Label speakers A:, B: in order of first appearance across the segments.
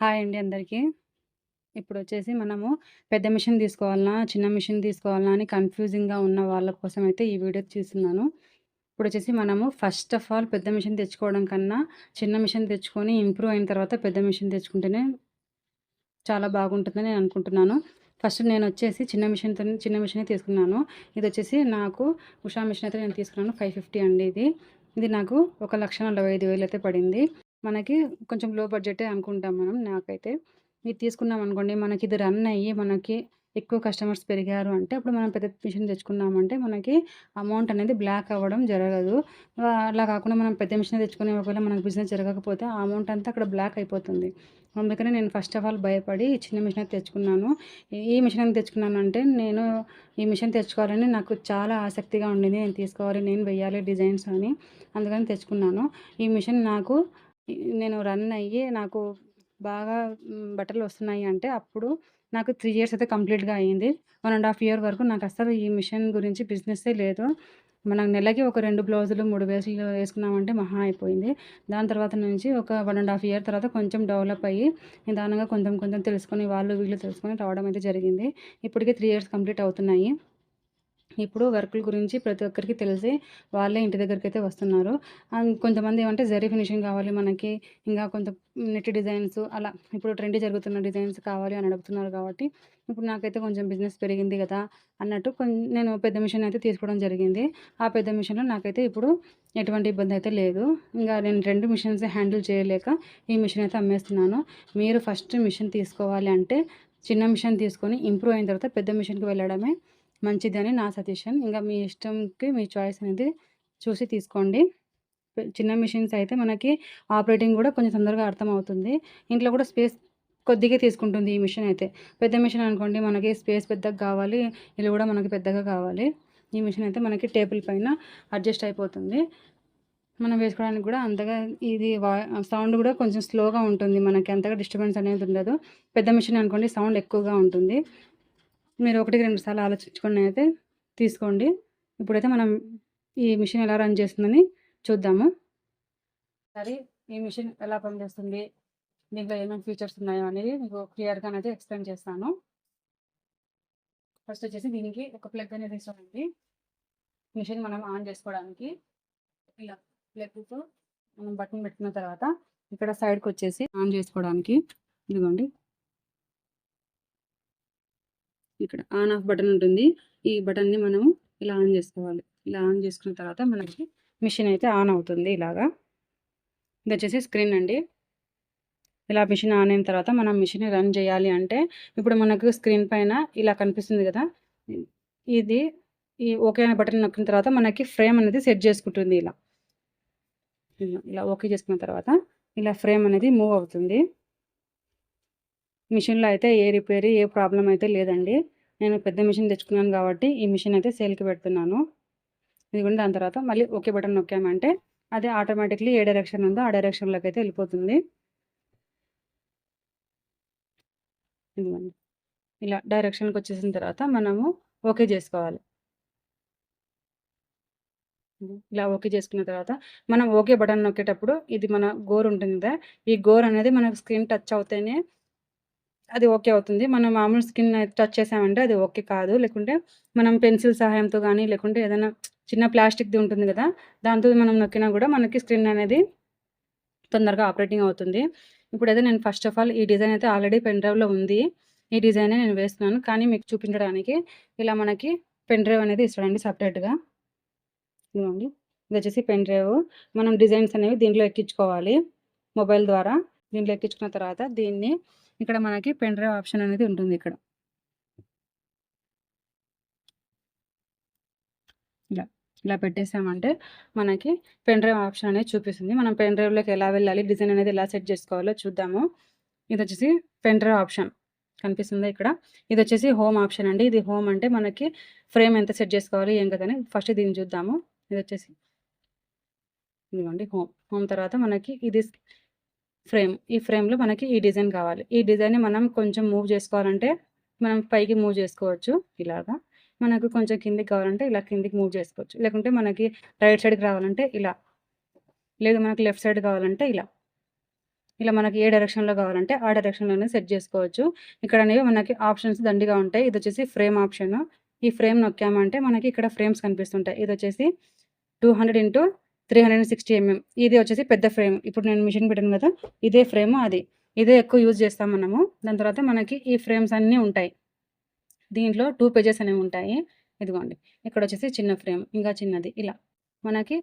A: Hi అండి అందరికీ. ఇప్పుడు వచ్చేసి మనము పెద్ద మిషన్ తీసుకోవాలన్నా చిన్న మిషన్ తీసుకోవాలన్నా అని కన్‌ఫ్యూజింగ్‌గా ఉన్న వాళ్ళ కోసం అయితే ఈ వీడియో తీస్తున్నాను. ఇప్పుడొచ్చేసి మనము ఫస్ట్ ఆఫ్ ఆల్ పెద్ద మిషన్ తెచ్చుకోవడం కన్నా, చిన్న మిషన్ తెచ్చుకొని ఇంప్రూవ్ అయిన తర్వాత పెద్ద మిషన్ తెచ్చుకుంటేనే చాలా బాగుంటుందని నేను అనుకుంటున్నాను. ఫస్ట్ నేను వచ్చేసి చిన్న మిషన్తో చిన్న మిషనే తీసుకున్నాను. ఇది వచ్చేసి నాకు ఉషా మిషన్ అయితే నేను తీసుకున్నాను. 550 అండి ఇది. ఇది నాకు 1,45,000 అయితే పడింది. మనకి కొంచెం లో బడ్జెటే అనుకుంటాం మనం నాకైతే. ఇది తీసుకున్నాం అనుకోండి మనకి ఇది రన్ అయ్యి మనకి ఎక్కువ కస్టమర్స్ పెరిగారు అంటే అప్పుడు మనం పెద్ద మిషన్ తెచ్చుకున్నామంటే మనకి అమౌంట్ అనేది బ్లాక్ అవ్వడం జరగదు. అలా కాకుండా మనం పెద్ద మిషన్ తెచ్చుకునే ఒకవేళ మనకు బిజినెస్ జరగకపోతే ఆ అమౌంట్ అంతా అక్కడ బ్లాక్ అయిపోతుంది. అందుకనే నేను ఫస్ట్ ఆఫ్ ఆల్ భయపడి చిన్న మిషన్ తెచ్చుకున్నాను. ఈ మిషన్ తెచ్చుకున్నాను అంటే నేను ఈ మిషన్ తెచ్చుకోవాలని నాకు చాలా ఆసక్తిగా ఉండింది. నేను తీసుకోవాలి, నేను వెయ్యాలి డిజైన్స్ అని. అందుకని తెచ్చుకున్నాను. ఈ మిషన్ నాకు నేను రన్ అయ్యి నాకు బాగా బట్టలు వస్తున్నాయి అంటే అప్పుడు నాకు త్రీ ఇయర్స్ అయితే కంప్లీట్‌గా అయింది. 1 ½ ఇయర్ వరకు నాకు అసలు ఈ మిషన్ గురించి బిజినెస్సే లేదు. మనం నెలకి ఒక రెండు బ్లౌజులు, మూడు వేసులు వేసుకున్నామంటే మహా అయిపోయింది. దాని తర్వాత నుంచి ఒక వన్ అండ్ హాఫ్ ఇయర్ తర్వాత కొంచెం డెవలప్ అయ్యి నిదానంగా కొంచెం కొంచెం తెలుసుకొని వాళ్ళు వీళ్ళు తెలుసుకొని రావడం అయితే జరిగింది. ఇప్పటికే త్రీ ఇయర్స్ కంప్లీట్ అవుతున్నాయి. ఇప్పుడు వర్కుల గురించి ప్రతి ఒక్కరికి తెలిసి వాళ్ళే ఇంటి దగ్గరికైతే వస్తున్నారు. అండ్ కొంతమంది ఏమంటే జరీ ఫినిషింగ్ కావాలి మనకి. ఇంకా కొంత నెట్ డిజైన్స్ అలా ఇప్పుడు ట్రెండ్ జరుగుతున్న డిజైన్స్ కావాలి అని అడుగుతున్నారు కాబట్టి ఇప్పుడు నాకైతే కొంచెం బిజినెస్ పెరిగింది కదా! అన్నట్టు నేను పెద్ద మిషన్ అయితే తీసుకోవడం జరిగింది. ఆ పెద్ద మిషన్‌లో నాకైతే ఇప్పుడు ఎటువంటి ఇబ్బంది అయితే లేదు. ఇంకా నేను రెండు మిషన్స్ హ్యాండిల్ చేయలేక ఈ మిషన్ అయితే అమ్మేస్తున్నాను. మీరు ఫస్ట్ మిషన్ తీసుకోవాలి అంటే చిన్న మిషన్ తీసుకొని ఇంప్రూవ్ అయిన తర్వాత పెద్ద మిషన్‌కి వెళ్ళడమే మంచిదని నా సజెషన్. ఇంకా మీ ఇష్టంకి మీ చాయిస్ అనేది చూసి తీసుకోండి. చిన్న మిషన్స్ అయితే మనకి ఆపరేటింగ్ కూడా కొంచెం తొందరగా అర్థమవుతుంది. ఇంట్లో కూడా స్పేస్ కొద్దిగా తీసుకుంటుంది ఈ మిషన్ అయితే. పెద్ద మిషన్ అనుకోండి మనకి స్పేస్ పెద్దగా కావాలి. ఇల్లు కూడా మనకి పెద్దగా కావాలి. ఈ మిషన్ అయితే మనకి టేబుల్ పైన అడ్జస్ట్ అయిపోతుంది. మనం వేసుకోవడానికి కూడా అంతగా ఇది వా సౌండ్ కూడా కొంచెం స్లోగా ఉంటుంది. మనకి అంతగా డిస్టర్బెన్స్ అనేది ఉండదు. పెద్ద మిషన్ అనుకోండి సౌండ్ ఎక్కువగా ఉంటుంది. మీరు ఒకటికి రెండు సార్లు ఆలోచించుకొని అయితే తీసుకోండి. ఇప్పుడైతే మనం ఈ మిషన్ ఎలా రన్ చేస్తుందని చూద్దాము. సరే ఈ మిషన్ ఎలా పనిచేస్తుంది? దీంట్లో ఏమేమి ఫీచర్స్ ఉన్నాయో అనేది మీకు క్లియర్గా అనేది ఎక్స్‌ప్లెయిన్ చేస్తాను. ఫస్ట్ వచ్చేసి దీనికి ఒక ప్లగ్ అనేది ఇస్తామండి. మిషన్ మనం ఆన్ చేసుకోవడానికి. ఇలా ప్లగ్‌తో మనం బటన్ పెట్టుకున్న తర్వాత ఇక్కడ సైడ్కి వచ్చేసి ఆన్ చేసుకోవడానికి ఇదిగోండి. ఇక్కడ ఆన్ ఆఫ్ బటన్ ఉంటుంది. ఈ బటన్‌ని మనము ఇలా ఆన్ చేసుకోవాలి. ఇలా ఆన్ చేసుకున్న తర్వాత మనకి మిషన్ అయితే ఆన్ అవుతుంది ఇలాగా. ఇదొచ్చేసి స్క్రీన్ అండి. ఇలా మిషన్ ఆన్ అయిన తర్వాత మనం మిషన్ రన్ చేయాలి అంటే ఇప్పుడు మనకు స్క్రీన్ పైన ఇలా కనిపిస్తుంది కదా! ఇది ఈ ఓకే అనే బటన్ నొక్కిన తర్వాత మనకి ఫ్రేమ్ అనేది సెట్ చేసుకుంటుంది ఇలా ఇలా ఓకే చేసుకున్న తర్వాత ఇలా ఫ్రేమ్ అనేది మూవ్ అవుతుంది. మిషన్‌లో అయితే ఏ రిపేర్, ఏ ప్రాబ్లం అయితే లేదండి. నేను పెద్ద మిషన్ తెచ్చుకున్నాను కాబట్టి ఈ మిషన్ అయితే సేల్‌కి పెడుతున్నాను. ఇదిగోండి దాని తర్వాత మళ్ళీ ఓకే బటన్ నొక్కామంటే అది ఆటోమేటిక్‌లీ ఏ డైరెక్షన్ ఉందో ఆ డైరెక్షన్‌లోకైతే వెళ్ళిపోతుంది. ఇదిగోండి. ఇలా డైరెక్షన్‌కొచ్చేసిన తర్వాత మనము ఓకే చేసుకోవాలి. ఇలా ఓకే చేసుకున్న తర్వాత మనం ఓకే బటన్ నొక్కేటప్పుడు ఇది మన గోర్ ఉంటుంది కదా! ఈ గోర్ అనేది మనకు స్క్రీన్ టచ్ అవుతేనే అది ఓకే అవుతుంది. మనం మామూలు స్కిన్ టచ్ చేసామంటే అది ఓకే కాదు. లేకుంటే మనం పెన్సిల్ సహాయంతో కానీ లేకుంటే ఏదైనా చిన్న ప్లాస్టిక్‌ది ఉంటుంది కదా! దాంతో మనం నొక్కినా కూడా మనకి స్క్రీన్ అనేది తొందరగా ఆపరేటింగ్ అవుతుంది. ఇప్పుడైతే నేను ఫస్ట్ ఆఫ్ ఆల్ ఈ డిజైన్ అయితే ఆల్రెడీ పెన్ డ్రైవ్‌లో ఉంది. ఈ డిజైనే నేను వేస్తున్నాను. కానీ మీకు చూపించడానికి ఇలా మనకి పెన్ డ్రైవ్ అనేది ఇస్తాడండి సెపరేట్‌గా. ఇదిగోండి. ఇదొచ్చేసి పెన్ డ్రైవ్. మనం డిజైన్స్ అనేవి దీంట్లో ఎక్కించుకోవాలి. మొబైల్ ద్వారా. దీంట్లో ఎక్కించుకున్న తర్వాత దీన్ని ఇక్కడ మనకి పెన్ డ్రైవ్ ఆప్షన్ అనేది ఉంటుంది ఇక్కడ. ఇలా. ఇలా పెట్టేసామంటే మనకి పెన్ డ్రైవ్ ఆప్షన్ అనేది చూపిస్తుంది. మనం పెన్ డ్రైవ్‌లోకి ఎలా వెళ్ళాలి? డిజైన్ అనేది ఎలా సెట్ చేసుకోవాలో చూద్దాము. ఇది వచ్చేసి పెన్ డ్రైవ్ ఆప్షన్. కనిపిస్తుందా ఇక్కడ? ఇది వచ్చేసి హోమ్ ఆప్షన్ అండి. ఇది హోమ్ అంటే మనకి ఫ్రేమ్ ఎంత సెట్ చేసుకోవాలి? ఏం కదని ఫస్ట్ దీన్ని చూద్దాము. ఇది వచ్చేసి ఇదిగోండి హోమ్. హోమ్ తర్వాత మనకి ఇది ఫ్రేమ్. ఈ ఫ్రేమ్‌లో మనకి ఈ డిజైన్ కావాలి. ఈ డిజైన్‌ని మనం కొంచెం మూవ్ చేసుకోవాలంటే మనం పైకి మూవ్ చేసుకోవచ్చు ఇలాగా. మనకు కొంచెం కిందికి కావాలంటే ఇలా కిందికి మూవ్ చేసుకోవచ్చు. లేకుంటే మనకి రైట్ సైడ్‌కి రావాలంటే ఇలా. లేదు మనకు లెఫ్ట్ సైడ్ కావాలంటే ఇలా. ఇలా మనకి ఏ డైరెక్షన్‌లో కావాలంటే ఆ డైరెక్షన్‌లోనే సెట్ చేసుకోవచ్చు. ఇక్కడ అనేవి మనకి ఆప్షన్స్ దండిగా ఉంటాయి. ఇది వచ్చేసి ఫ్రేమ్ ఆప్షన్. ఈ ఫ్రేమ్ నొక్కామంటే మనకి ఇక్కడ ఫ్రేమ్స్ కనిపిస్తుంటాయి. ఇది వచ్చేసి టూ హండ్రెడ్ ఇంటూ 360 ఎంఎం. ఇది వచ్చేసి పెద్ద ఫ్రేమ్. ఇప్పుడు నేను మిషన్ పెట్టాను కదా! ఇదే ఫ్రేమ్ అది. ఇదే ఎక్కువ యూజ్ చేస్తాం మనము. దాని తర్వాత మనకి ఈ ఫ్రేమ్స్ అన్నీ ఉంటాయి. దీంట్లో టూ పేజెస్ అనేవి ఉంటాయి. ఇదిగోండి. ఇక్కడ వచ్చేసి చిన్న ఫ్రేమ్, ఇంకా చిన్నది ఇలా. మనకి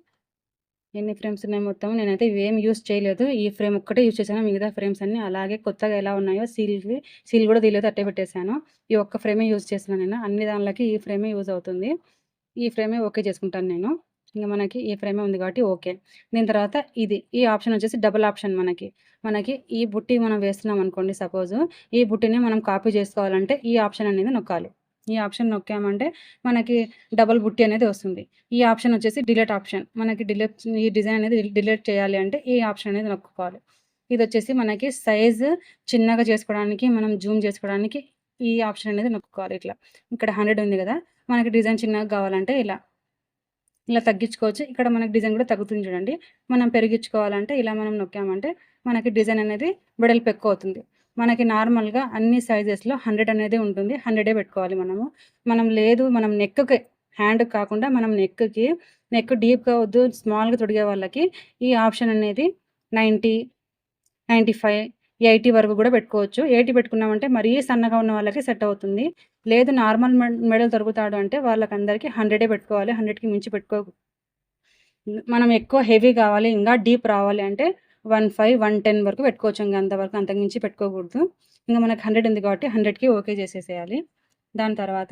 A: ఎన్ని ఫ్రేమ్స్ ఉన్నాయి మొత్తం నేనైతే ఇవేం యూజ్ చేయలేదు. ఈ ఫ్రేమ్ ఒక్కటే యూజ్ చేశాను. మిగతా ఫ్రేమ్స్ అన్నీ అలాగే కొత్తగా ఎలా ఉన్నాయో సీల్‌వి సీల్ కూడా తీయలేదు అట్టే పెట్టేసాను. ఈ ఒక్క ఫ్రేమే యూజ్ చేస్తున్నాను నేను. అన్ని దానిలోకి ఈ ఫ్రేమే యూజ్ అవుతుంది. ఈ ఫ్రేమే ఓకే చేసుకుంటాను నేను. ఇంకా మనకి ఈ ఫ్రేమే ఉంది కాబట్టి ఓకే. దీని తర్వాత ఇది. ఈ ఆప్షన్ వచ్చేసి డబుల్ ఆప్షన్ మనకి. మనకి ఈ బుట్టి మనం వేస్తున్నాం అనుకోండి సపోజు. ఈ బుట్టిని మనం కాపీ చేసుకోవాలంటే ఈ ఆప్షన్ అనేది నొక్కాలి. ఈ ఆప్షన్ నొక్కామంటే మనకి డబుల్ బుట్టి అనేది వస్తుంది. ఈ ఆప్షన్ వచ్చేసి డిలీట్ ఆప్షన్. మనకి డిలీట్ ఈ డిజైన్ అనేది డిలీట్ చేయాలి అంటే ఈ ఆప్షన్ అనేది నొక్కుకోవాలి. ఇది వచ్చేసి మనకి సైజు చిన్నగా చేసుకోవడానికి, మనం జూమ్ చేసుకోవడానికి ఈ ఆప్షన్ అనేది నొక్కుకోవాలి ఇట్లా. ఇక్కడ 100 ఉంది కదా! మనకి డిజైన్ చిన్నగా కావాలంటే ఇలా. ఇలా తగ్గించుకోవచ్చు. ఇక్కడ మనకి డిజైన్ కూడా తగ్గుతుంది చూడండి. మనం పెరిగించుకోవాలంటే ఇలా మనం నొక్కామంటే మనకి డిజైన్ అనేది వెడల్పు ఎక్కువ అవుతుంది. మనకి నార్మల్‌గా అన్ని సైజెస్‌లో 100 అనేది ఉంటుంది. 100 పెట్టుకోవాలి మనము. మనం లేదు మనం నెక్‌కి హ్యాండ్‌కి కాకుండా మనం నెక్‌కి నెక్ డీప్‌గా వద్దు స్మాల్‌గా తొడిగే వాళ్ళకి ఈ ఆప్షన్ అనేది 90, 95, 80 వరకు కూడా పెట్టుకోవచ్చు. 80 పెట్టుకున్నామంటే మరీ సన్నగా ఉన్న వాళ్ళకి సెట్ అవుతుంది. లేదు నార్మల్ మెడల్ దొరుకుతాడు అంటే వాళ్ళకందరికీ 100 పెట్టుకోవాలి. 100కి మించి పెట్టుకో మనం ఎక్కువ హెవీ కావాలి ఇంకా డీప్ రావాలి అంటే 15, 110 వరకు పెట్టుకోవచ్చు. ఇంక అంతవరకు అంతకు మించి పెట్టుకోకూడదు. ఇంకా మనకు 100 ఉంది కాబట్టి 100కి ఓకే చేసేసేయాలి. దాని తర్వాత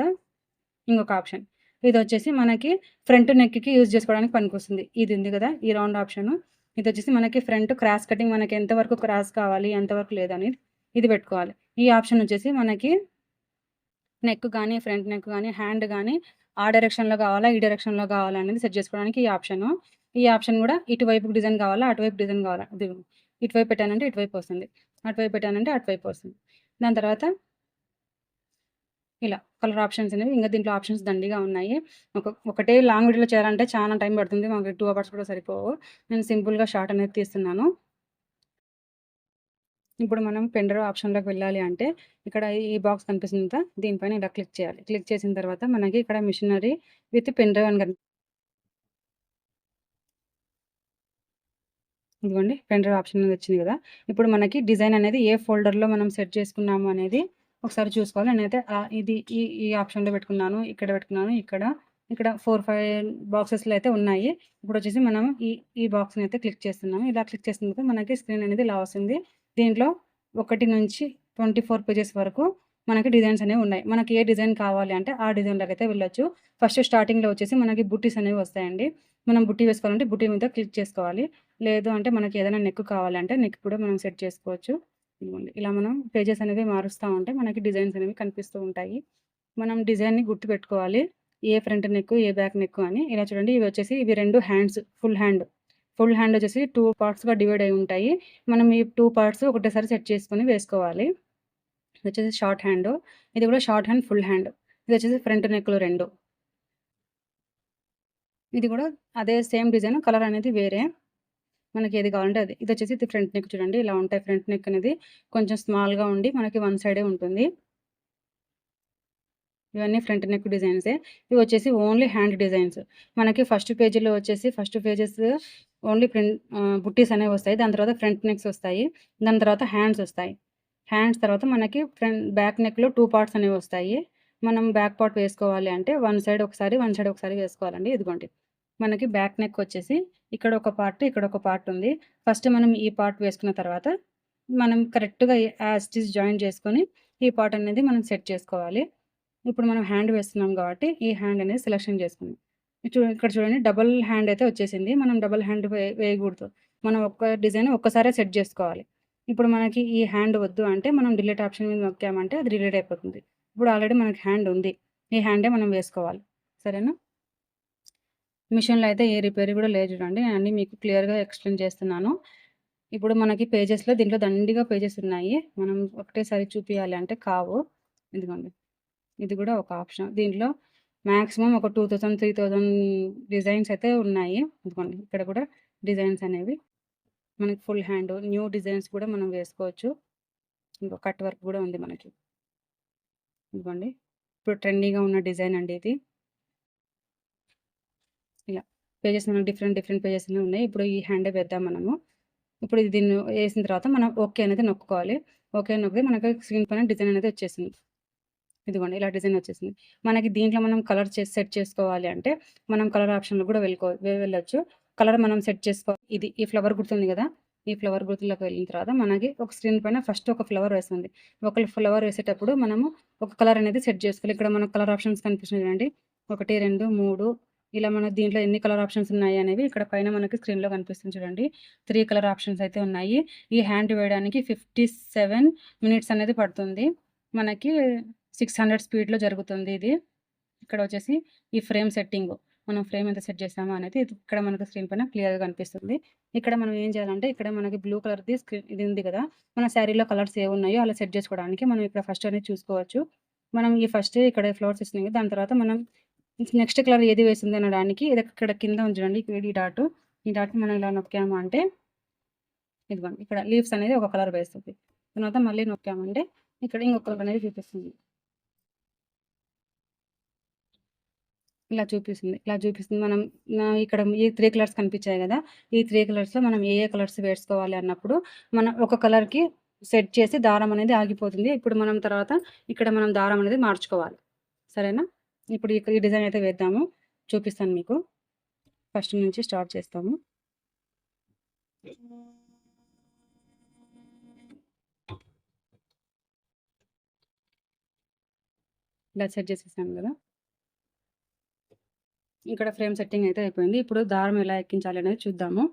A: ఇంకొక ఆప్షన్. ఇది వచ్చేసి మనకి ఫ్రంట్ నెక్‌కి యూజ్ చేసుకోవడానికి పనికొస్తుంది. ఇది ఉంది కదా! ఈ రౌండ్ ఆప్షను. ఇది వచ్చేసి మనకి ఫ్రంట్ క్రాస్ కటింగ్ మనకి ఎంతవరకు క్రాస్ కావాలి, ఎంతవరకు లేదనేది ఇది పెట్టుకోవాలి. ఈ ఆప్షన్ వచ్చేసి మనకి నెక్ కానీ ఫ్రంట్ నెక్ కానీ హ్యాండ్ కానీ ఆ డైరెక్షన్‌లో కావాలా, ఈ డైరెక్షన్‌లో కావాలా అనేది సెట్ చేసుకోవడానికి ఈ ఆప్షను. ఈ ఆప్షన్ కూడా ఇటువైపుకి డిజైన్ కావాలా, అటువైపు డిజైన్ కావాలా ఇటువైపు పెట్టానంటే ఇటువైపు వస్తుంది. అటువైపు పెట్టానంటే అటువైపు వస్తుంది. దాని తర్వాత ఇలా కలర్ ఆప్షన్స్ అనేవి ఇంకా దీంట్లో ఆప్షన్స్ దండిగా ఉన్నాయి. ఒక ఒకటే లాంగ్ వీడియోలో చేయాలంటే చాలా టైం పడుతుంది. మాకు టూ అవర్స్ కూడా సరిపోవు. నేను సింపుల్‌గా షార్ట్ అనేది తీస్తున్నాను. ఇప్పుడు మనం పెండర్ ఆప్షన్‌లోకి వెళ్ళాలి అంటే ఇక్కడ ఈ బాక్స్ కనిపిస్తుంది కదా! దీనిపైన ఇలా క్లిక్ చేయాలి. క్లిక్ చేసిన తర్వాత మనకి ఇక్కడ మిషనరీ విత్ పెన్ డ్రైవ్ అని కనిపి ఇదిగోండి పెన్ డ్రైవ్ ఆప్షన్ అనేది వచ్చింది కదా! ఇప్పుడు మనకి డిజైన్ అనేది ఏ ఫోల్డర్‌లో మనం సెట్ చేసుకున్నాము అనేది ఒకసారి చూసుకోవాలి. నేనైతే ఇది ఈ ఈ ఆప్షన్‌లో పెట్టుకున్నాను. ఇక్కడ పెట్టుకున్నాను. ఇక్కడ, ఇక్కడ 4, 5 బాక్సెస్‌లో అయితే ఉన్నాయి. ఇప్పుడు వచ్చేసి మనం ఈ ఈ బాక్స్‌ని అయితే క్లిక్ చేస్తున్నాము. ఇలా క్లిక్ చేసిన తర్వాత మనకి స్క్రీన్ అనేది ఇలా వస్తుంది. దీంట్లో ఒకటి నుంచి 24 పేజెస్ వరకు మనకి డిజైన్స్ అనేవి ఉన్నాయి. మనకి ఏ డిజైన్ కావాలి అంటే ఆ డిజైన్‌లోకైతే వెళ్ళొచ్చు. ఫస్ట్ స్టార్టింగ్‌లో వచ్చేసి మనకి బుట్టీస్ అనేవి వస్తాయండి. మనం బుట్టి వేసుకోవాలంటే బుట్టి మీద క్లిక్ చేసుకోవాలి. లేదు అంటే మనకి ఏదైనా నెక్ కావాలంటే నెక్ కూడా మనం సెట్ చేసుకోవచ్చు. ఇదిగోండి ఇలా మనం పేజెస్ అనేవి మారుస్తూ ఉంటే మనకి డిజైన్స్ అనేవి కనిపిస్తూ ఉంటాయి. మనం డిజైన్‌ని గుర్తుపెట్టుకోవాలి. ఏ ఫ్రంట్ నెక్, ఏ బ్యాక్ నెక్ అని. ఇలా చూడండి ఇవి వచ్చేసి ఇవి రెండు hands full hand. Full hand వచ్చేసి టూ పార్ట్స్‌గా డివైడ్ అయి ఉంటాయి. మనం ఈ టూ పార్ట్స్ ఒకటేసారి సెట్ చేసుకొని వేసుకోవాలి. ఇది వచ్చేసి షార్ట్ హ్యాండ్. ఇది కూడా షార్ట్ హ్యాండ్, ఫుల్ హ్యాండ్. ఇది వచ్చేసి ఫ్రంట్ నెక్‌లు రెండు ఇది కూడా అదే సేమ్ డిజైన్ కలర్ అనేది వేరే. మనకి ఏది కావాలంటే అది. ఇదొచ్చేసి ఇది ఫ్రంట్ నెక్ చూడండి ఇలా ఉంటాయి. ఫ్రంట్ నెక్ అనేది కొంచెం స్మాల్‌గా ఉండి మనకి వన్ సైడే ఉంటుంది. ఇవన్నీ ఫ్రంట్ నెక్ డిజైన్సే. ఇవి వచ్చేసి ఓన్లీ హ్యాండ్ డిజైన్స్. మనకి ఫస్ట్ పేజీలో వచ్చేసి ఫస్ట్ పేజెస్ ఓన్లీ ప్రింట్ బుట్టీస్ అనేవి వస్తాయి. దాని తర్వాత ఫ్రంట్ నెక్స్ వస్తాయి. దాని తర్వాత హ్యాండ్స్ వస్తాయి. హ్యాండ్స్ తర్వాత మనకి ఫ్రంట్ బ్యాక్ నెక్‌లో టూ పార్ట్స్ అనేవి వస్తాయి. మనం బ్యాక్ పార్ట్ వేసుకోవాలి అంటే వన్ సైడ్ ఒకసారి, వన్ సైడ్ ఒకసారి వేసుకోవాలండి. ఇదిగోండి. మనకి బ్యాక్ నెక్ వచ్చేసి ఇక్కడ ఒక పార్ట్, ఇక్కడ ఒక పార్ట్ ఉంది. ఫస్ట్ మనం ఈ పార్ట్ వేసుకున్న తర్వాత మనం కరెక్ట్‌గా యాజ్ జాయిన్ చేసుకొని ఈ పార్ట్ అనేది మనం సెట్ చేసుకోవాలి. ఇప్పుడు మనం హ్యాండ్ వేస్తున్నాం కాబట్టి ఈ హ్యాండ్ అనేది సెలెక్షన్ చేసుకుందాం. చూ ఇక్కడ చూడండి డబల్ హ్యాండ్ అయితే వచ్చేసింది. మనం డబల్ హ్యాండ్ వేయకూడదు. మనం ఒక్క డిజైన్ ఒక్కసారే సెట్ చేసుకోవాలి. ఇప్పుడు మనకి ఈ హ్యాండ్ వద్దు అంటే మనం డిలీట్ ఆప్షన్ మీద నొక్కామంటే అది డిలీట్ అయిపోతుంది. ఇప్పుడు ఆల్రెడీ మనకి హ్యాండ్ ఉంది. ఈ హ్యాండే మనం వేసుకోవాలి. సరేనా? మిషన్‌లో అయితే ఏ రిపేర్ కూడా లేదు చూడండి. అన్నీ మీకు క్లియర్‌గా ఎక్స్‌ప్లెయిన్ చేస్తున్నాను. ఇప్పుడు మనకి పేజెస్‌లో దీంట్లో దండిగా పేజెస్ ఉన్నాయి. మనం ఒకటేసారి చూపించాలి అంటే కావు. ఇదిగోండి. ఇది కూడా ఒక ఆప్షన్. దీంట్లో మ్యాక్సిమం ఒక 2000, 3000 డిజైన్స్ అయితే ఉన్నాయి. ఇదిగోండి ఇక్కడ కూడా డిజైన్స్ అనేవి మనకి ఫుల్ హ్యాండ్ న్యూ డిజైన్స్ కూడా మనం వేసుకోవచ్చు ఇంకో కట్ వర్క్ కూడా ఉంది మనకి ఇదిగోండి ఇప్పుడు ట్రెండీగా ఉన్న డిజైన్ అండి ఇది పేజెస్ మనకి డిఫరెంట్ డిఫరెంట్ పేజెస్ అనేవి ఉన్నాయి. ఇప్పుడు ఈ హ్యాండ్ వేద్దాం మనము. ఇప్పుడు ఇది దీన్ని వేసిన తర్వాత మనం ఓకే అనేది నొక్కుకోవాలి. ఓకే నొక్కితే మనకి స్క్రీన్ పైన డిజైన్ అనేది వచ్చేసింది. ఇదిగోండి ఇలా డిజైన్ వచ్చేసింది. మనకి దీంట్లో మనం కలర్ చేసి సెట్ చేసుకోవాలి అంటే మనం కలర్ ఆప్షన్లో కూడా వెళ్ళుకో వెళ్ళొచ్చు. కలర్ మనం సెట్ చేసుకో ఇది ఈ ఫ్లవర్ గుర్తుంది కదా? ఈ ఫ్లవర్ గుర్తులోకి వెళ్ళిన తర్వాత మనకి ఒక స్క్రీన్ పైన ఫస్ట్ ఒక ఫ్లవర్ వేస్తుంది. ఒక ఫ్లవర్ వేసేటప్పుడు మనము ఒక కలర్ అనేది సెట్ చేసుకోవాలి. ఇక్కడ మనకు కలర్ ఆప్షన్స్ కనిపిస్తున్నాయి చూడండి. ఒకటి రెండు మూడు ఇలా మన దీంట్లో ఎన్ని కలర్ ఆప్షన్స్ ఉన్నాయి అనేవి ఇక్కడ పైన మనకి స్క్రీన్లో కనిపిస్తుంది చూడండి. త్రీ కలర్ ఆప్షన్స్ అయితే ఉన్నాయి. ఈ హ్యాండ్ వేయడానికి ఫిఫ్టీ సెవెన్ మినిట్స్ అనేది పడుతుంది. మనకి సిక్స్ హండ్రెడ్ స్పీడ్లో జరుగుతుంది ఇది. ఇక్కడ వచ్చేసి ఈ ఫ్రేమ్ సెట్టింగ్ మనం ఫ్రేమ్ ఎంత సెట్ చేసామో అనేది ఇక్కడ మనకు స్క్రీన్ పైన క్లియర్గా కనిపిస్తుంది. ఇక్కడ మనం ఏం చేయాలంటే ఇక్కడ మనకి బ్లూ కలర్ది స్క్రీన్ ఇది ఉంది కదా. మన శారీలో కలర్స్ ఏ ఉన్నాయో అలా సెట్ చేసుకోవడానికి మనం ఇక్కడ ఫస్ట్ అనేది చూసుకోవచ్చు. మనం ఈ ఫస్ట్ ఇక్కడ ఫ్లవర్స్ ఇస్తున్నాయి దాని తర్వాత మనం నెక్స్ట్ కలర్ ఏది వేసింది అనడానికి ఇది ఇక్కడ కింద ఉంచండి ఈ డాట్ ఈ డాట్ మనం ఇలా నొక్కాము అంటే ఇదిగోండి ఇక్కడ లీవ్స్ అనేది ఒక కలర్ వేస్తుంది. తర్వాత మళ్ళీ నొక్కామంటే ఇక్కడ ఇంకొక కలర్ అనేది చూపిస్తుంది. ఇలా చూపిస్తుంది ఇలా చూపిస్తుంది. మనం ఇక్కడ ఈ త్రీ కలర్స్ కనిపించాయి కదా ఈ త్రీ కలర్స్లో మనం ఏ ఏ కలర్స్ వేసుకోవాలి అన్నప్పుడు మనం ఒక కలర్కి సెట్ చేసి దారం అనేది ఆగిపోతుంది. ఇప్పుడు మనం తర్వాత ఇక్కడ మనం దారం అనేది మార్చుకోవాలి. సరేనా? ఇప్పుడు ఈ ఈ డిజైన్ అయితే వేద్దాము. చూపిస్తాను మీకు. ఫస్ట్ నుంచి స్టార్ట్ చేస్తాము. ఇలా సెట్ చేసేసాను కదా. ఇక్కడ ఫ్రేమ్ సెట్టింగ్ అయితే అయిపోయింది. ఇప్పుడు దారం ఎలా ఎక్కించాలి అనేది చూద్దాము.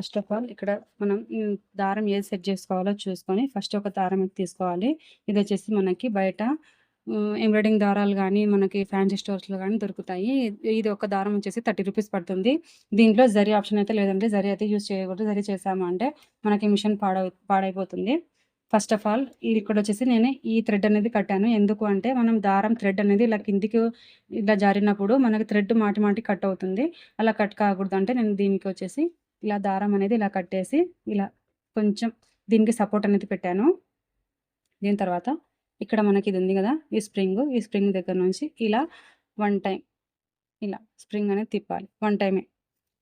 A: ఫస్ట్ ఆఫ్ ఆల్ ఇక్కడ మనం దారం ఏది సెట్ చేసుకోవాలో చూసుకొని ఫస్ట్ ఒక దారం తీసుకోవాలి. ఇది వచ్చేసి మనకి బయట ఎంబ్రాయిడింగ్ దారాలు కానీ మనకి ఫ్యాన్సీ స్టోర్స్లో కానీ దొరుకుతాయి. ఇది- ఒక దారం వచ్చేసి థర్టీ రూపీస్ పడుతుంది. దీంట్లో జరీ ఆప్షన్ అయితే లేదంటే జరీ అయితే యూజ్ చేయకూడదు. జరీ చేసాము అంటే మనకి మిషన్ పాడై పాడైపోతుంది. ఫస్ట్ ఆఫ్ ఆల్ ఇక్కడ వచ్చేసి నేను ఈ థ్రెడ్ అనేది కట్టాను. ఎందుకు అంటే మనం దారం థ్రెడ్ అనేది ఇలా కిందికి ఇలా జారినప్పుడు మనకి థ్రెడ్ మాటి మాటి కట్ అవుతుంది. అలా కట్ కాకూడదు అంటే నేను దీనికి వచ్చేసి ఇలా దారం అనేది ఇలా కట్టేసి ఇలా కొంచెం దీనికి సపోర్ట్ అనేది పెట్టాను. దీని తర్వాత ఇక్కడ మనకి ఇది ఉంది కదా ఈ స్ప్రింగ్ ఈ స్ప్రింగ్ దగ్గర నుంచి ఇలా వన్ టైం ఇలా స్ప్రింగ్ అనేది తిప్పాలి. వన్ టైమే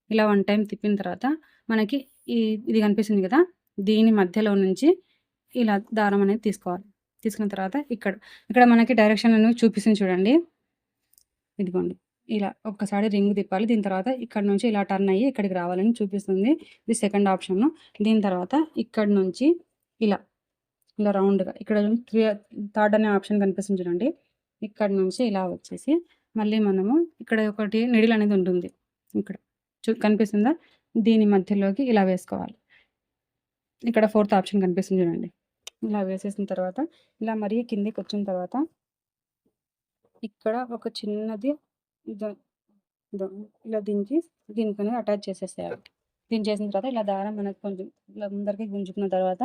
A: ఇలా వన్ టైం తిప్పిన తర్వాత మనకి ఈ ఇది కనిపిస్తుంది కదా దీని మధ్యలో నుంచి ఇలా దారం అనేది తీసుకోవాలి. తీసుకున్న తర్వాత ఇక్కడ ఇక్కడ మనకి డైరెక్షన్ అనేది చూపిస్తుంది చూడండి. ఇదిగోండి. ఇలా ఒక్కసారి రింగ్ తిప్పాలి. దీని తర్వాత ఇక్కడ నుంచి ఇలా టర్న్ అయ్యి ఇక్కడికి రావాలని చూపిస్తుంది. ఇది సెకండ్ ఆప్షన్. దీని తర్వాత ఇక్కడ నుంచి ఇలా ఇలా రౌండ్గా ఇక్కడ త్రీ థర్డ్ అనే ఆప్షన్ కనిపిస్తుంది చూడండి. ఇక్కడ నుంచి ఇలా వచ్చేసి మళ్ళీ మనము ఇక్కడ ఒకటి నిడిల్ అనేది ఉంటుంది. ఇక్కడ చూ కనిపిస్తుందా? దీని మధ్యలోకి ఇలా వేసుకోవాలి. ఇక్కడ ఫోర్త్ ఆప్షన్ కనిపిస్తుంది చూడండి. ఇలా వేసేసిన తర్వాత ఇలా మరీ కిందికి వచ్చిన తర్వాత ఇక్కడ ఒక చిన్నది ఇలా దించి దీనికి అనేది అటాచ్ చేసేసేయాలి. దీన్ని చేసిన తర్వాత ఇలా దారం మనకు కొంచెం ఇలా ముందరికి గుంజుకున్న తర్వాత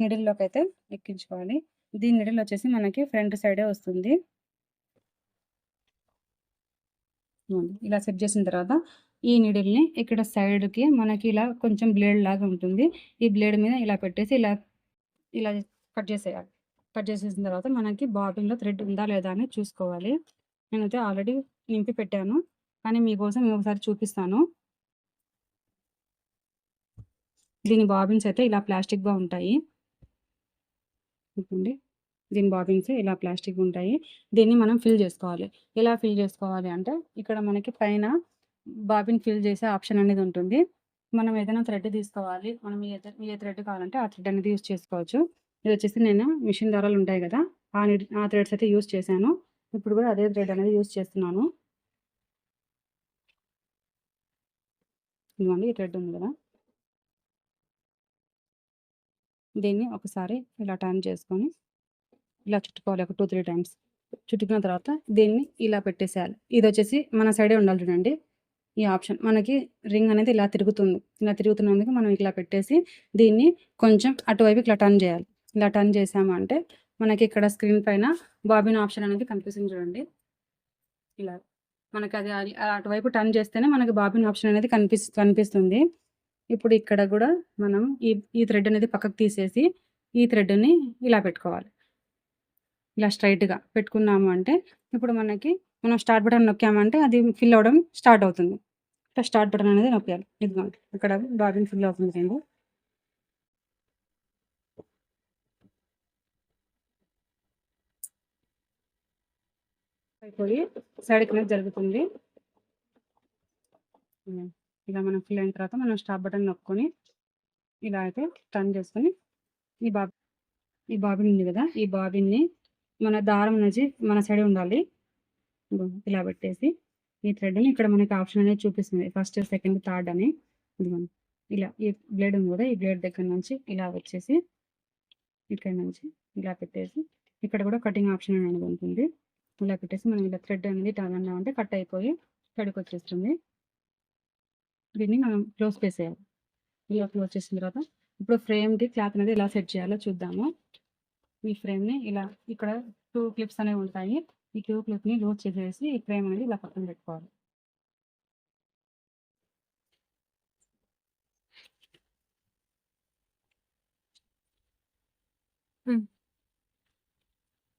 A: నిడిల్లోకి అయితే ఎక్కించుకోవాలి. దీని నిడిల్ వచ్చేసి మనకి ఫ్రంట్ సైడే వస్తుంది. ఇలా సెట్ చేసిన తర్వాత ఈ నీడిల్ని ఇక్కడ సైడ్కి మనకి ఇలా కొంచెం బ్లేడ్ లాగా ఉంటుంది. ఈ బ్లేడ్ మీద ఇలా పెట్టేసి ఇలా ఇలా కట్ చేసేయాలి. కట్ చేసేసిన తర్వాత మనకి బాబిన్లో థ్రెడ్ ఉందా లేదా అని చూసుకోవాలి. నేనైతే ఆల్రెడీ నింపి పెట్టాను. కానీ మీకోసం ఒకసారి చూపిస్తాను. దీని బాబిన్స్ అయితే ఇలా ప్లాస్టిక్గా ఉంటాయి. చూడండి దీని బాబిన్స్ ఇలా ప్లాస్టిక్ ఉంటాయి. దీన్ని మనం ఫిల్ చేసుకోవాలి. ఎలా ఫిల్ చేసుకోవాలి అంటే ఇక్కడ మనకి పైన బాబిన్ ఫిల్ చేసే ఆప్షన్ అనేది ఉంటుంది. మనం ఏదైనా థ్రెడ్ తీసుకోవాలి. మనం ఏ ఏ థ్రెడ్ కావాలంటే ఆ థ్రెడ్ అనేది యూస్ చేసుకోవచ్చు. ఇది వచ్చేసి నేను మిషన్ దారాలు ఉంటాయి కదా. ఆ ఆ థ్రెడ్స్ అయితే యూస్ చేశాను. ఇప్పుడు కూడా అదే థ్రెడ్ అనేది యూస్ చేస్తున్నాను. ఇదిగోండి ఈ థ్రెడ్ ఉంది కదా. దీన్ని ఒకసారి ఇలా టర్న్ చేసుకొని ఇలా చుట్టుకోవాలి ఒక టూ త్రీ టైమ్స్ చుట్టుకున్న తర్వాత దీన్ని ఇలా పెట్టేసేయాలి. ఇది వచ్చేసి మన సైడే ఉండాలి చూడండి. ఈ ఆప్షన్ మనకి రింగ్ అనేది ఇలా తిరుగుతుంది. ఇలా తిరుగుతున్నందుకు మనం ఇలా పెట్టేసి దీన్ని కొంచెం అటువైపు ఇలా టర్న్ చేయాలి. ఇలా టర్న్ చేసాము అంటే మనకి ఇక్కడ స్క్రీన్ పైన బాబిన్ ఆప్షన్ అనేది కనిపిస్తుంది చూడండి ఇలా మనకి అది అటువైపు టర్న్ చేస్తేనే మనకి బాబిన్ ఆప్షన్ అనేది కనిపిస్ కనిపిస్తుంది. ఇప్పుడు ఇక్కడ కూడా మనం ఈ ఈ థ్రెడ్ అనేది పక్కకు తీసేసి, ఈ థ్రెడ్‌ని ఇలా పెట్టుకోవాలి. ఇలా స్ట్రెయిట్‌గా పెట్టుకున్నాము అంటే, ఇప్పుడు మనకి మనం స్టార్ట్ బటన్ నొక్కామంటే అది ఫిల్ అవ్వడం స్టార్ట్ అవుతుంది. ఇట్లా స్టార్ట్ బటన్ అనేది నొక్కాలి. ఇదిగోండి ఇక్కడ బాబిన్ ఫిల్ అవుతుంది రెండు అయిపోయి సైడ్‌కనేది జరుగుతుంది. ఇలా మనం ఫిల్ అయిన తర్వాత మనం స్టాప్ బటన్ నొక్కొని, ఇలా అయితే టర్న్ చేసుకొని, ఈ బాబి ఈ బాబిన్ ఉంది కదా ఈ బాబిన్‌ని మన దారం నుంచి మన సైడ్ ఉండాలి. ఇలా పెట్టేసి, ఈ థ్రెడ్‌ని ఇక్కడ మనకి ఆప్షన్ అనేది చూపిస్తుంది. ఫస్ట్, సెకండ్, థర్డ్ అని. ఇలా ఈ బ్లేడ్ ఉంది కదా ఈ బ్లేడ్ దగ్గర నుంచి ఇలా వచ్చేసి, ఇక్కడ నుంచి ఇలా పెట్టేసి, ఇక్కడ కూడా కటింగ్ ఆప్షన్ అనేది ఉంటుంది. ఇలా పెట్టేసి మనం ఇలా థ్రెడ్ అనేది టర్న్ అన్నామంటే కట్ అయిపోయి సైడ్‌కొచ్చేస్తుంది. దీన్ని మనం క్లోజ్ చేసేయాలి. ఇలా క్లోజ్ చేసిన తర్వాత, ఇప్పుడు ఫ్రేమ్‌కి క్లాత్ అనేది ఎలా సెట్ చేయాలో చూద్దాము. ఈ ఫ్రేమ్‌ని ఇలా ఇక్కడ టూ క్లిప్స్ అనేవి ఉంటాయి. ఈ టూ క్లిప్‌ని లూజ్ చేసేసి, ఈ ఫ్రేమ్ అనేది ఇలా పక్కన పెట్టుకోవాలి.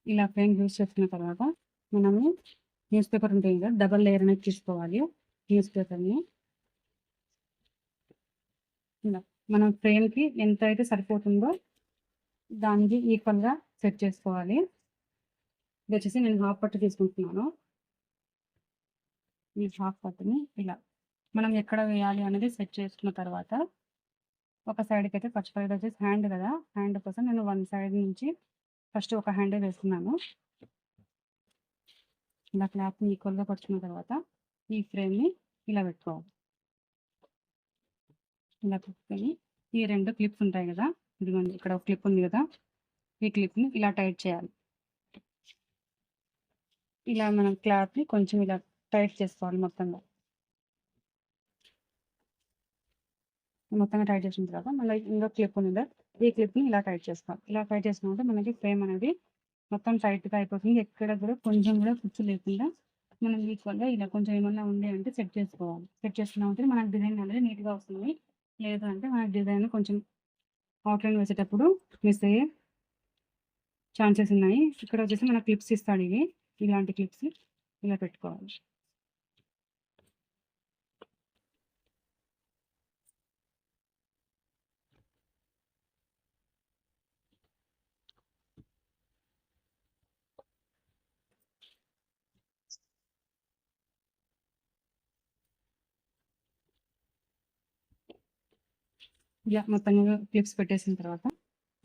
A: ఇలా ఫ్రేమ్ యూజ్ చేసిన తర్వాత, మనము న్యూస్ పేపర్ ఉంటుంది కదా డబల్ లేయర్ అనేది తీసుకోవాలి. న్యూస్ పేపర్‌ని. ఇలా మనం ఫ్రేమ్‌కి అయితే సరిపోతుందో, దానికి ఈక్వల్‌గా సెట్ చేసుకోవాలి. ఇది వచ్చేసి నేను హాఫ్ పట్టు తీసుకుంటున్నాను. ఈ హాఫ్ పట్టుని ఇలా మనం ఎక్కడ వేయాలి అనేది సెట్ చేసుకున్న తర్వాత, ఒక సైడ్కి అయితే ఫస్ట్ సైడ్ వచ్చేసి హ్యాండ్ కదా హ్యాండ్ కోసం నేను వన్ సైడ్ నుంచి ఫస్ట్ ఒక హ్యాండే వేస్తున్నాను. ఇలా క్లాత్‌ని ఈక్వల్‌గా పరుచుకున్న తర్వాత, ఈ ఫ్రేమ్‌ని ఇలా పెట్టుకోవాలి. ఇలా పెట్టుకొని, ఈ రెండు క్లిప్స్ ఉంటాయి కదా ఇదిగోండి ఇక్కడ ఒక క్లిప్ ఉంది కదా ఈ క్లిప్‌ని ఇలా టైట్ చేయాలి. ఇలా మనం క్లాత్‌ని కొంచెం ఇలా టైట్ చేసుకోవాలి మొత్తంగా. మొత్తంగా టైట్ చేసిన తర్వాత, మళ్ళీ ఇంకో క్లిప్ ఉంది ఈ క్లిప్‌ని ఇలా టైట్ చేసుకోవాలి. ఇలా టైట్ చేసుకుంటే మనకి ఫ్రేమ్ అనేది మొత్తం టైట్‌గా అయిపోతుంది. ఎక్కడ కూడా కొంచెం కూడా కుచ్చు లేకుండా, మనం ఈక్వల్‌గా ఇలా కొంచెం ఏమన్నా ఉంది అంటే సెట్ చేసుకోవాలి. సెట్ చేసుకున్నామంటే మనకి డిజైన్ అనేది నీట్‌గా వస్తుంది. లేదు అంటే మనకు డిజైన్ కొంచెం అవుట్‌లైన్ వేసేటప్పుడు మిస్ అయ్యే ఛాన్సెస్ ఉన్నాయి. ఇక్కడ వచ్చేసి మన క్లిప్స్ ఇస్తాడు ఇవి. ఇలాంటి క్లిప్స్ ఇలా పెట్టుకోవాలి. ఇలా మొత్తంగా క్లిప్స్ పెట్టేసిన తర్వాత,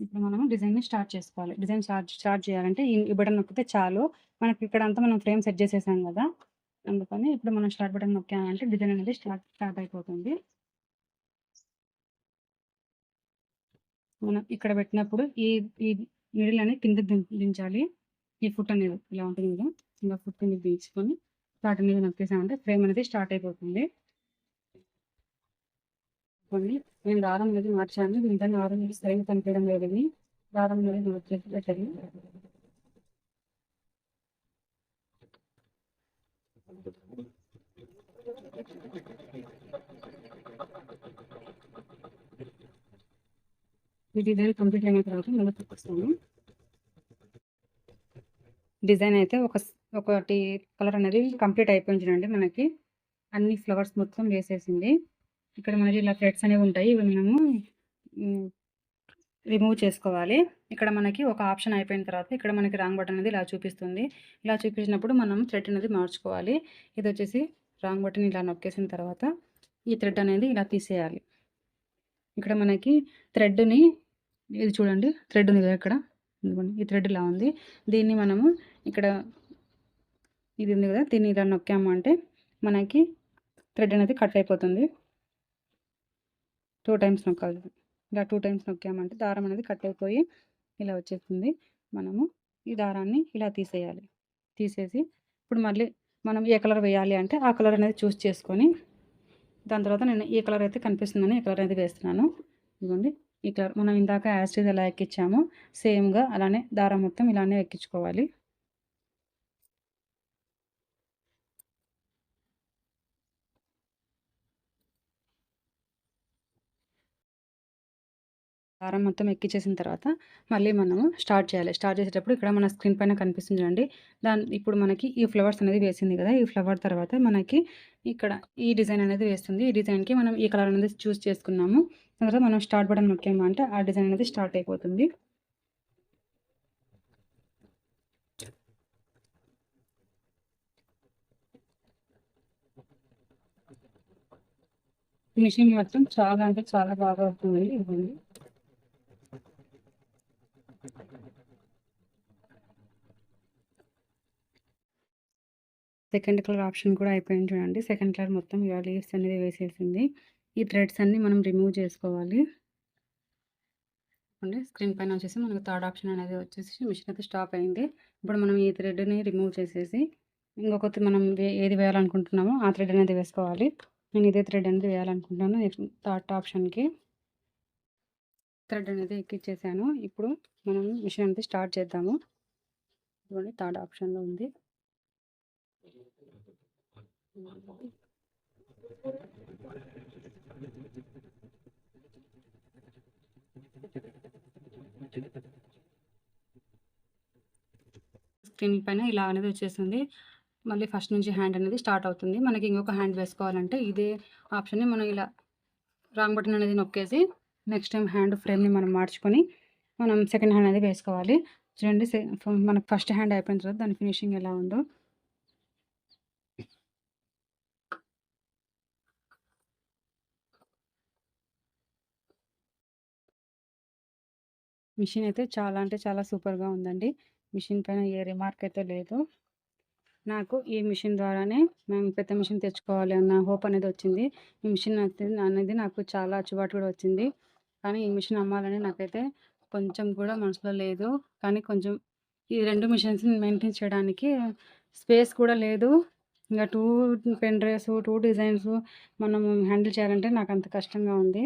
A: ఇప్పుడు మనం డిజైన్‌ని స్టార్ట్ చేసుకోవాలి. డిజైన్ స్టార్ట్ స్టార్ట్ చేయాలంటే ఈ బటన్ నొక్కితే చాలు. మనకి ఇక్కడ అంతా మనం ఫ్రేమ్ సెట్ చేసేసాం కదా అందుకని ఇప్పుడు మనం స్టార్ట్ బటన్ నొక్కామంటే డిజైన్ అనేది స్టార్ట్ స్టార్ట్ అయిపోతుంది. మనం ఇక్కడ పెట్టినప్పుడు ఈ ఈ మిడిల్ అనేది కిందకి దిం దించాలి. ఈ ఫుట్ అనేది ఇలా ఉంటుంది కదా ఇలా ఫుట్ కిందకి దించుకొని, స్టార్ట్ అనేది నొక్కేసామంటే ఫ్రేమ్ అనేది స్టార్ట్ అయిపోతుంది. కొన్ని నేను దారం అనేది మార్చాను. దీంట్లో దారం అనేది సరిగ్గా కనిపించడం లేదని, దారం అనేది మార్చేసి పెట్టాను. ఈ డిజైన్ కంప్లీట్ అయిన తర్వాత మళ్ళీ చూపిస్తాను. డిజైన్ అయితే ఒక ఒకటి కలర్ అనేది కంప్లీట్ అయిపోయింది అండి మనకి. అన్ని ఫ్లవర్స్ మొత్తం వేసేసింది. ఇక్కడ మనకి ఇలా థ్రెడ్స్ అనేవి ఉంటాయి. ఇవి మనము రిమూవ్ చేసుకోవాలి. ఇక్కడ మనకి ఒక ఆప్షన్ అయిపోయిన తర్వాత, ఇక్కడ మనకి రాంగ్ బటన్ అనేది ఇలా చూపిస్తుంది. ఇలా చూపించినప్పుడు మనం థ్రెడ్ అనేది మార్చుకోవాలి. ఇది వచ్చేసి రాంగ్ బటన్ ఇలా నొక్కేసిన తర్వాత, ఈ థ్రెడ్ అనేది ఇలా తీసేయాలి. ఇక్కడ మనకి థ్రెడ్‌ని ఇది చూడండి థ్రెడ్ ఉంది కదా ఇక్కడ. ఈ థ్రెడ్ ఇలా ఉంది. దీన్ని మనము ఇక్కడ ఇది ఉంది కదా దీన్ని ఇలా నొక్కాము అంటే, మనకి థ్రెడ్ అనేది కట్ అయిపోతుంది. టూ టైమ్స్ నొక్కాలి. ఇలా టూ టైమ్స్ నొక్కామంటే దారం అనేది కట్ అయిపోయి ఇలా వచ్చేస్తుంది. మనము ఈ దారాన్ని ఇలా తీసేయాలి. తీసేసి, ఇప్పుడు మళ్ళీ మనం ఏ కలర్ వేయాలి అంటే, ఆ కలర్ అనేది చూస్ చేసుకొని, దాని తర్వాత నేను ఏ కలర్ అయితే కనిపిస్తుందని ఈ కలర్ అనేది వేస్తున్నాను. ఇదిగోండి ఈ కలర్ మనం ఇందాక యాజ్ ఎలా ఎక్కించామో సేమ్‌గా అలానే దారం మొత్తం ఇలానే ఎక్కించుకోవాలి. కారం మొత్తం ఎక్కించేసిన తర్వాత మళ్ళీ మనము స్టార్ట్ చేయాలి. స్టార్ట్ చేసేటప్పుడు ఇక్కడ మన స్క్రీన్ పైన కనిపిస్తుంది చూడండి. దాని ఇప్పుడు మనకి ఈ ఫ్లవర్స్ అనేది వేసింది కదా. ఈ ఫ్లవర్ తర్వాత మనకి ఇక్కడ ఈ డిజైన్ అనేది వేస్తుంది. ఈ డిజైన్కి మనం ఈ కలర్ అనేది చూస్ చేసుకున్నాము. తర్వాత మనం స్టార్ట్ బటన్ నొక్కాము అంటే ఆ డిజైన్ అనేది స్టార్ట్ అయిపోతుంది. ఫినిషింగ్ మాత్రం చాలా అంటే చాలా బాగా అవుతుంది ఇవ్వండి సెకండ్ కలర్ ఆప్షన్ కూడా అయిపోయింది చూడండి. సెకండ్ కలర్ మొత్తం ఇలా లీవ్స్ అనేది వేసేసింది. ఈ థ్రెడ్స్ అన్నీ మనం రిమూవ్ చేసుకోవాలి. అండి స్క్రీన్ పైన వచ్చేసి మనకు థర్డ్ ఆప్షన్ అనేది వచ్చేసి మిషన్ అయితే స్టాప్ అయింది. ఇప్పుడు మనం ఈ థ్రెడ్ని రిమూవ్ చేసేసి ఇంకొకటి మనం ఏది వేయాలనుకుంటున్నామో ఆ థ్రెడ్ అనేది వేసుకోవాలి. నేను ఇదే థ్రెడ్ అనేది వేయాలనుకుంటున్నాను థర్డ్ ఆప్షన్కి థ్రెడ్ అనేది ఎక్కిచ్చేసాను. ఇప్పుడు మనం మిషన్ అనేది స్టార్ట్ చేద్దాము. ఇదిగోండి థర్డ్ ఆప్షన్లో ఉంది. స్క్రీన్ పైన ఇలా అనేది వచ్చేసింది. మళ్ళీ ఫస్ట్ నుంచి హ్యాండ్ అనేది స్టార్ట్ అవుతుంది. మనకి ఇంకొక హ్యాండ్ వేసుకోవాలంటే ఇదే ఆప్షన్ని మనం ఇలా రాంగ్ బటన్ అనేది నొక్కేసి నెక్స్ట్ టైం హ్యాండ్ ఫ్రేమ్ని మనం మార్చుకొని మనం సెకండ్ హ్యాండ్ అనేది వేసుకోవాలి. చూడండి మనకు ఫస్ట్ హ్యాండ్ అయిపోయిన తర్వాత దాని ఫినిషింగ్ ఎలా ఉందో. మిషన్ అయితే చాలా అంటే చాలా సూపర్గా ఉందండి. మిషన్ పైన ఏ రిమార్క్ అయితే లేదు. నాకు ఈ మిషన్ ద్వారానే మేము పెద్ద మిషన్ తెచ్చుకోవాలి అన్న హోప్ అనేది వచ్చింది. ఈ మిషన్ అనేది నాకు చాలా అచ్చుబాటు కూడా వచ్చింది. కానీ ఈ మిషన్ అమ్మాలని నాకైతే కొంచెం కూడా మనసులో లేదు. కానీ కొంచెం ఈ రెండు మిషన్స్ని మెయింటైన్ చేయడానికి స్పేస్ కూడా లేదు. ఇంకా two pen drives two designs మనం హ్యాండిల్ చేయాలంటే నాకు అంత కష్టంగా ఉంది.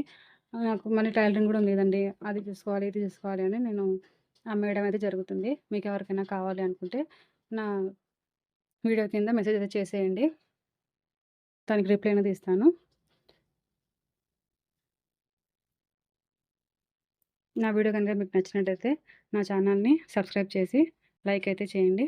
A: నాకు మళ్ళీ టైలరింగ్ కూడా లేదండి అది చూసుకోవాలి ఇది చూసుకోవాలి అని నేను అమ్మేయడం అయితే జరుగుతుంది. మీకు ఎవరికైనా కావాలి అనుకుంటే నా వీడియో కింద మెసేజ్ అయితే చేసేయండి. దానికి రిప్లై అనేది ఇస్తాను. నా వీడియో కనుక మీకు నచ్చినట్టయితే నా ఛానల్ని సబ్స్క్రైబ్ చేసి లైక్ అయితే చేయండి.